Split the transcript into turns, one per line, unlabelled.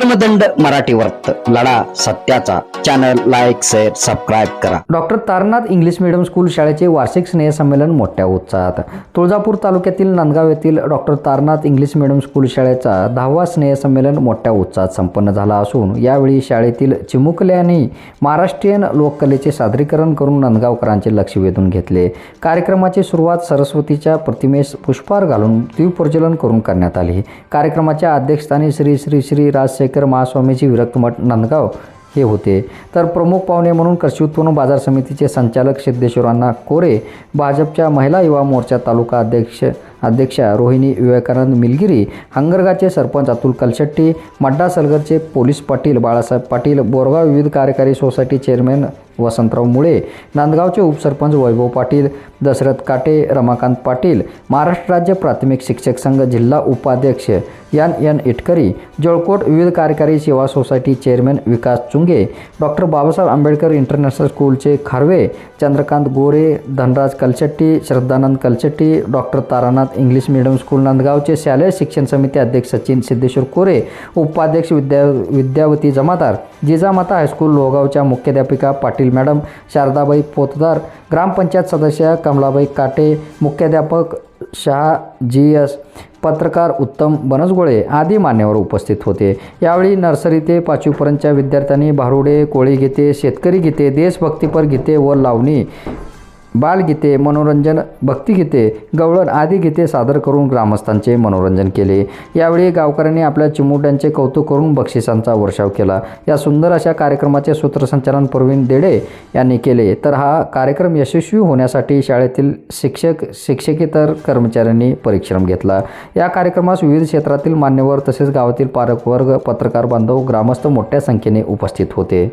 कर्मदंड मराठी वर्त लढा सत्याचा. चॅनल लाईक शेअर सबस्क्राईब करा.
Doctor Tarnath English medium school शाळेचे वार्षिक स्नेहसंमेलन मोठ्या उत्साहात. तुळजापूर तालुक्यातील नांदगाव येथील doctor Tarnath English medium school शाळेचा दहावा स्नेहसंमेलन मोठ्या उत्साहात संपन्न झाला असून यावेळी शाळेतील चिमुकल्यांनी महाराष्ट्रीयन लोककलेचे सादरीकरण करून नांदगावकरांचे लक्ष वेधून घेतले. कार्यक्रमाची सुरुवात सरस्वतीच्या प्रतिमेस पुष्पहार घालून दीपप्रज्वलन करून करण्यात आली. कार्यक्रमाच्या अध्यक्षस्थानी श्री श्री श्री राजशेखर महास्वामीजी विरक्त मठ नांदगाव हे होते. तर प्रमुख पाहुणे म्हणून कृषी उत्पन्न बाजार समितीचे संचालक सिद्धेश्वरांना कोरे भाजपच्या महिला युवा मोर्चा तालुका अध्यक्ष अध्यक्षा रोहिणी विवेकानंद मिलगिरी हंगरगाचे सरपंच अतुल कलशेट्टी मड्डा सलगरचे पोलीस पाटील बाळासाहेब पाटील बोरगाव विविध कार्यकारी सोसायटी चेअरमॅन वसंतराव मुळे नांदगावचे उपसरपंच वैभव पाटील दशरथ काटे रमाकांत पाटील महाराष्ट्र राज्य प्राथमिक शिक्षक संघ जिल्हा उपाध्यक्ष यान एन इटकरी जळकोट विविध कार्यकारी सेवा society chairman Vikas Chunge doctor Babasaheb Ambedkar international स्कूलचे Kharwe Chandrakant Gore Dhanraj Kalchatti Shraddhanand Kalchatti doctor Taranath English medium school नांदगावचे शालेय शिक्षण समिती अध्यक्ष सचिन सिद्धेश्वर कोरे उपाध्यक्ष विद्या विद्यावती जमादार जिजामाता हायस्कूल लोहगावच्या मुख्याध्यापिका पाटील मॅडम शारदाबाई पोतदार ग्रामपंचायत सदस्य कमलाबाई काटे मुख्याध्यापक शहा जी एस पत्रकार उत्तम बनसगोळे आदी मान्यवर उपस्थित होते. यावेळी नर्सरी ते पाचवीपर्यंतच्या विद्यार्थ्यांनी भारुडे कोळी गीते शेतकरी गीते देशभक्तीपर गीते व लावणी बालगीते मनोरंजन भक्तिगीते गवळण आदी गीते सादर करून ग्रामस्थांचे मनोरंजन केले. यावेळी गावकऱ्यांनी आपल्या चिमुरड्यांचे कौतुक करून बक्षिसांचा वर्षाव केला. या सुंदर अशा कार्यक्रमाचे सूत्रसंचालन प्रवीण देडे यांनी केले. तर हा कार्यक्रम यशस्वी होण्यासाठी शाळेतील शिक्षक शिक्षकेतर कर्मचाऱ्यांनी परिश्रम घेतला. या कार्यक्रमास विविध क्षेत्रातील मान्यवर तसेच गावातील पालकवर्ग पत्रकार बांधव ग्रामस्थ मोठ्या संख्येने उपस्थित होते.